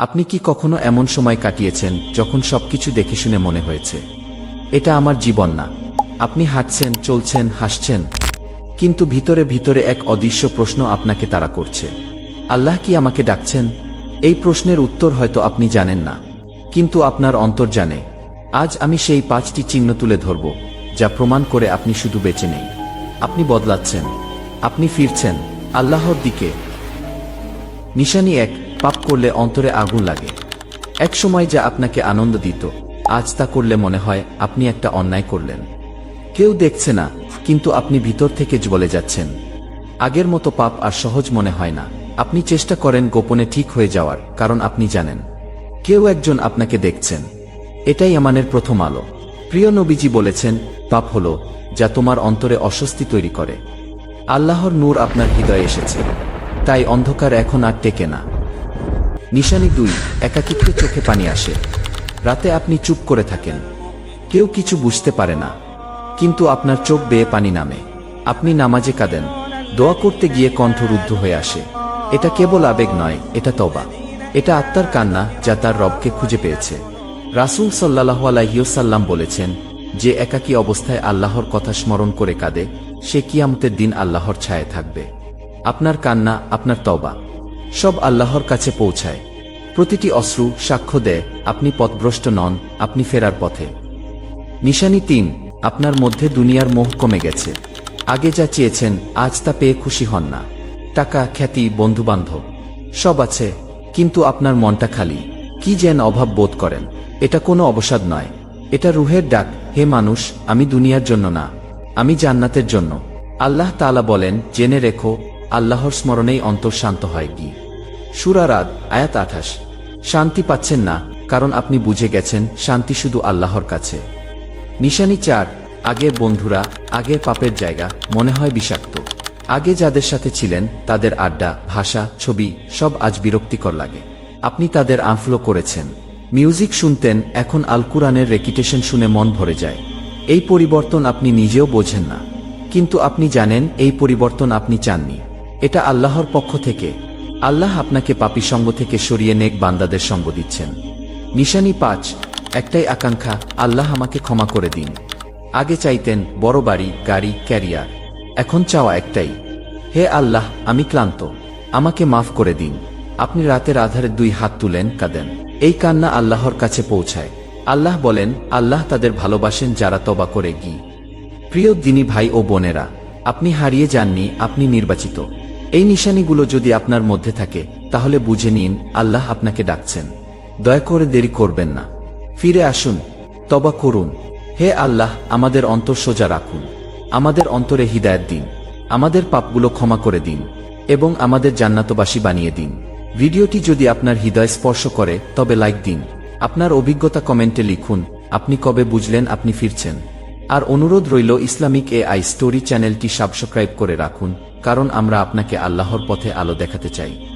আপনি কি কখনো এমন সময় কাটিয়েছেন যখন সবকিছু দেখে শুনে মনে হয়েছে? এটা আমার জীবন না। আপনি হাঁটছেন, চলছেন, হাসছেন, কিন্তু ভিতরে ভিতরে এক অদৃশ্য প্রশ্ন আপনাকে তাড়া করছে। আল্লাহ কি আমাকে ডাকছেন? এই প্রশ্নের উত্তর হয়তো আপনি জানেন না, কিন্তু আপনার অন্তর জানে। আজ আমি সেই পাঁচটি চিহ্ন তুলে ধরব, যা প্রমাণ করে আপনি শুধু বেঁচে নেই। আপনি বদলাচ্ছেন, আপনি ফিরছেন, আল্লাহর দিকে। নিশানি এক পাপ করলে অন্তরে আগুন লাগে। এক সময় যা আপনাকে আনন্দ দিত, আজ তা করলে মনে হয় আপনি একটা অন্যায় করলেন। কেউ দেখছে না, কিন্তু আপনি ভিতর থেকে জ্বলে যাচ্ছেন। আগের মতো পাপ আর সহজ মনে হয় না। আপনি চেষ্টা করেন গোপনে ঠিক হয়ে যাওয়ার, কারণ আপনি জানেন। কেউ একজন আপনাকে দেখছেন। এটাই আমানের প্রথম আলো। প্রিয় নবীজি বলেছেন, পাপ হল যা তোমার অন্তরে অস্বস্তি তৈরি করে। আল্লাহর নূর আপনার হৃদয়ে এসেছে। তাই অন্ধকার এখন আর টেকে না। নিশানি দুই, একাকিত্বে চোখে পানি আসে। রাতে আপনি চুপ করে থাকেন। কেউ কিছু বুঝতে পারে না। কিন্তু আপনার চোখ বেয়ে পানি নামে। আপনি নামাজে কাঁদেন। দোয়া করতে গিয়ে কণ্ঠ রুদ্ধ হয়ে আসে। এটা কেবল আবেগ নয়, এটা তবা এটা আত্মার কান্না যা তার রবকে খুঁজে পেয়েছে। রাসূল সাল্লাহ আলাইসাল্লাম বলেছেন যে, একাকী অবস্থায় আল্লাহর কথা স্মরণ করে কাঁদে, সে কিয়ামতের দিন আল্লাহর ছায়ে থাকবে। আপনার কান্না, আপনার তবা সব আল্লাহর কাছে পৌঁছায়। প্রতিটি অশ্রু সাক্ষ্য দেয়, আপনি পথভ্রষ্ট নন, আপনি ফেরার পথে। নিশানি তিন, আপনার মধ্যে দুনিয়ার মোহ কমে গেছে। আগে যা চেয়েছেন, আজ তা পেয়ে খুশি হন না। টাকা, খ্যাতি, বন্ধুবান্ধব, সব আছে, কিন্তু আপনার মনটা খালি। কি যেন অভাব বোধ করেন। এটা কোনো অবসাদ নয়। এটা রুহের ডাক, হে মানুষ, আমি দুনিয়ার জন্য না, আমি জান্নাতের জন্য। আল্লাহ তাআলা বলেন, জেনে রেখো আল্লাহর স্মরণেই অন্তর শান্ত হয় কি? সুরারাত আয়াত আঠাশ। শান্তি পাচ্ছেন না, কারণ আপনি বুঝে গেছেন শান্তি শুধু আল্লাহর কাছে। নিশানি চার, আগের বন্ধুরা, আগের পাপের জায়গা, মনে হয় বিষাক্ত। আগে যাদের সাথে ছিলেন, তাদের আড্ডা, ভাষা, ছবি, সব আজ বিরক্তিকর লাগে। আপনি তাদের আনফ্লো করেছেন। মিউজিক শুনতেন, এখন আল কুরআনের রেকিটেশন শুনে মন ভরে যায়। এই পরিবর্তন আপনি নিজেও বোঝেন না। কিন্তু আপনি জানেন, এই পরিবর্তন আপনি চাননি। এটা আল্লাহর পক্ষ থেকে। আল্লাহ আপনাকে পাপী সঙ্গ থেকে সরিয়ে নেক বান্দাদের সঙ্গ দিচ্ছেন। নিশানি পাঁচ, একটাই আকাঙ্ক্ষা, আল্লাহ আমাকে ক্ষমা করে দিন। আগে চাইতেন বড় বাড়ি, গাড়ি, ক্যারিয়ার। এখন চাওয়া একটাই। হে আল্লাহ, আমি ক্লান্ত। আমাকে মাফ করে দিন। আপনি রাতের আধারে দুই হাত তুলেন, কাঁদেন। এই কান্না আল্লাহর কাছে পৌঁছায়। আল্লাহ বলেন, আল্লাহ তাদের ভালোবাসেন যারা তবা করে গি। প্রিয় দিনী ভাই ও বোনেরা, আপনি হারিয়ে যাননি, আপনি নির্বাচিত। এই নিশানিগুলো যদি আপনার মধ্যে থাকে, তাহলে বুঝে নিন, আল্লাহ আপনাকে ডাকছেন। দয়া করে দেরি করবেন না। ফিরে আসুন তবা করুন। হে আল্লাহ, আমাদের অন্তর সোজা রাখুন। আমাদের অন্তরে হৃদায়ত দিন। আমাদের পাপগুলো ক্ষমা করে দিন এবং আমাদের জান্নাতবাসী বানিয়ে দিন। ভিডিওটি যদি আপনার হৃদয় স্পর্শ করে, তবে লাইক দিন। আপনার অভিজ্ঞতা কমেন্টে লিখুন, আপনি কবে বুঝলেন আপনি ফিরছেন। আর অনুরোধ রইল ইসলামিক এ আই স্টোরি চ্যানেলটি সাবস্ক্রাইব করে রাখুন। কারণ আমরা আপনাকে আল্লাহর পথে আলো দেখাতে চাই।